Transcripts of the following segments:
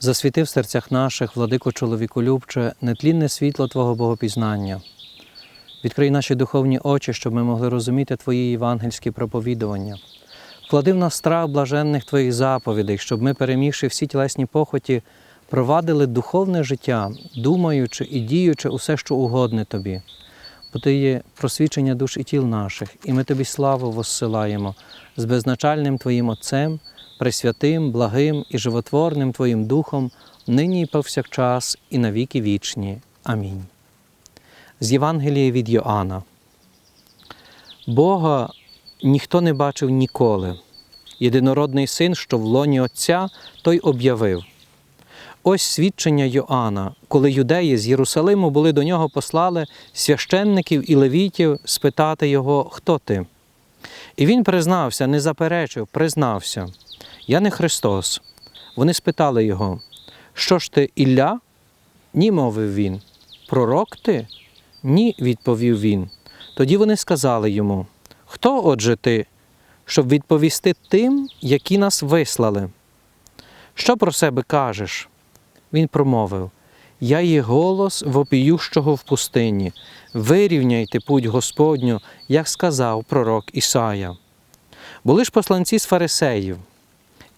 Засвіти в серцях наших, владико чоловіколюбче, нетлінне світло Твого Богопізнання. Відкрий наші духовні очі, щоб ми могли розуміти Твої євангельські проповідування. Вклади в нас страх блаженних Твоїх заповідей, щоб ми, перемігши всі тілесні похоті, провадили духовне життя, думаючи і діючи усе, що угодне Тобі. Бо Ти є просвічення душ і тіл наших, і ми Тобі славу воссилаємо з безначальним Твоїм Отцем, пресвятим, благим і животворним Твоїм Духом, нині і повсякчас, і навіки вічні. Амінь. З Євангелія від Йоанна. Бога ніхто не бачив ніколи. Єдинородний син, що в лоні Отця, той об'явив. Ось свідчення Йоанна, коли юдеї з Єрусалиму були до нього послали священників і левітів спитати його, хто ти. І він признався, не заперечив, признався: Я не Христос. Вони спитали його, що ж ти Ілля? Ні, мовив він. Пророк ти? Ні, відповів він. Тоді вони сказали йому: Хто отже ти, щоб відповісти тим, які нас вислали? Що про себе кажеш? Він промовив: Я є голос вопіющого в пустині. Вирівняйте путь Господню, як сказав пророк Ісая. Були ж посланці з фарисеїв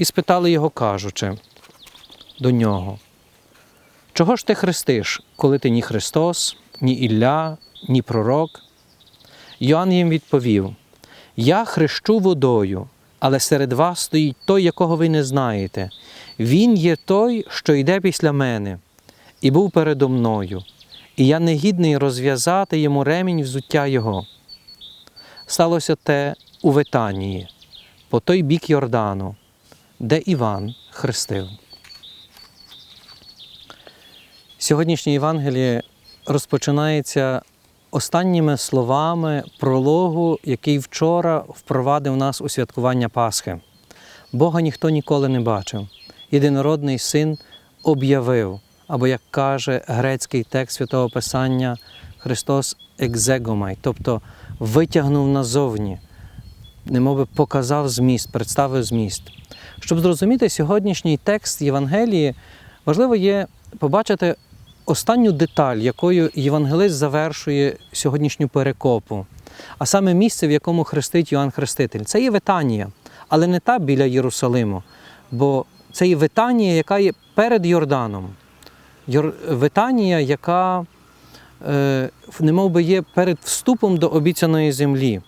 і спитали його, кажучи до нього: Чого ж ти хрестиш, коли ти ні Христос, ні Ілля, ні пророк? Йоанн їм відповів: Я хрещу водою, але серед вас стоїть той, якого ви не знаєте. Він є той, що йде після мене, і був передо мною, і я не гідний розв'язати йому ремінь взуття його. Сталося те у Ветанії, по той бік Йордану, де Іван хрестив. Сьогоднішнє Євангеліє розпочинається останніми словами прологу, який вчора впровадив нас у святкування Пасхи. Бога ніхто ніколи не бачив. Єдинородний син об'явив, або, як каже грецький текст святого Писання, Христос екзегомай, тобто витягнув назовні, немови показав зміст, представив зміст. Щоб зрозуміти сьогоднішній текст Євангелії, важливо є побачити останню деталь, якою євангелист завершує сьогоднішню перекопу, а саме місце, в якому хрестить Йоанн Хреститель. Це є Витанія, але не та біля Єрусалиму, бо це є Витанія, яка є перед Йорданом. Йор... Витанія, яка е, немов би є перед вступом до обіцяної землі,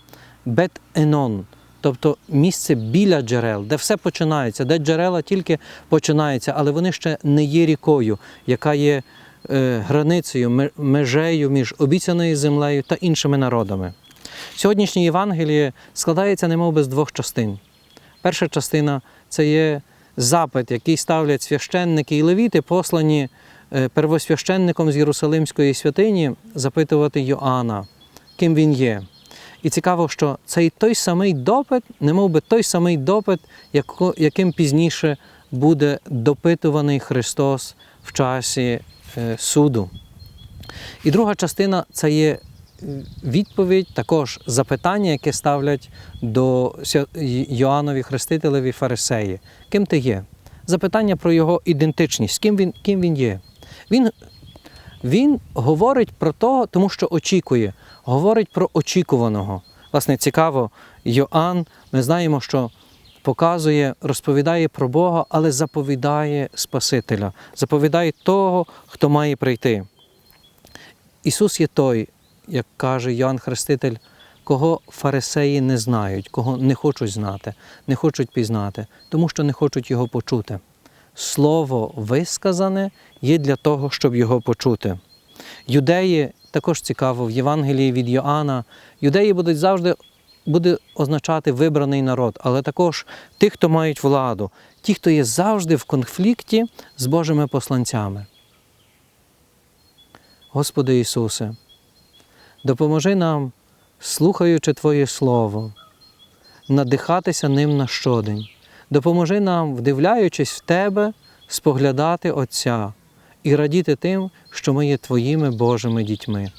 Бет-Енон, тобто місце біля джерел, де все починається, де джерела тільки починаються, але вони ще не є рікою, яка є е, границею, межею між обіцяною землею та іншими народами. Сьогоднішнє Євангеліє складається немов би з двох частин. Перша частина це є запит, який ставлять священники і левіти, послані е, первосвященником з Єрусалимської святині, запитувати Йоанна, ким він є. І цікаво, що цей той самий допит, немов би той самий допит, яким пізніше буде допитуваний Христос в часі е, суду. І друга частина це є е, відповідь, також запитання, яке ставлять до Йоаннові Хрестителеві фарисеї. Ким ти є? Запитання про його ідентичність, ким він, ким він є. Він, він говорить про того, тому що очікує, говорить про очікуваного. Власне, цікаво, Йоанн, ми знаємо, що показує, розповідає про Бога, але заповідає Спасителя, заповідає того, хто має прийти. Ісус є той, як каже Йоанн Хреститель, кого фарисеї не знають, кого не хочуть знати, не хочуть пізнати, тому що не хочуть його почути. Слово висказане є для того, щоб його почути. Юдеї також цікаво в Євангелії від Йоанна. Юдеї будуть завжди буде означати вибраний народ, але також ті, хто мають владу, ті, хто є завжди в конфлікті з Божими посланцями. Господи Ісусе, допоможи нам, слухаючи Твоє Слово, надихатися ним на щодень. Допоможи нам, вдивляючись в Тебе, споглядати Отця і радіти тим, що ми є Твоїми Божими дітьми.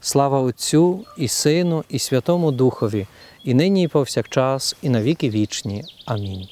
Слава Отцю і Сину, і Святому Духові, і нині, і повсякчас, і навіки вічні. Амінь.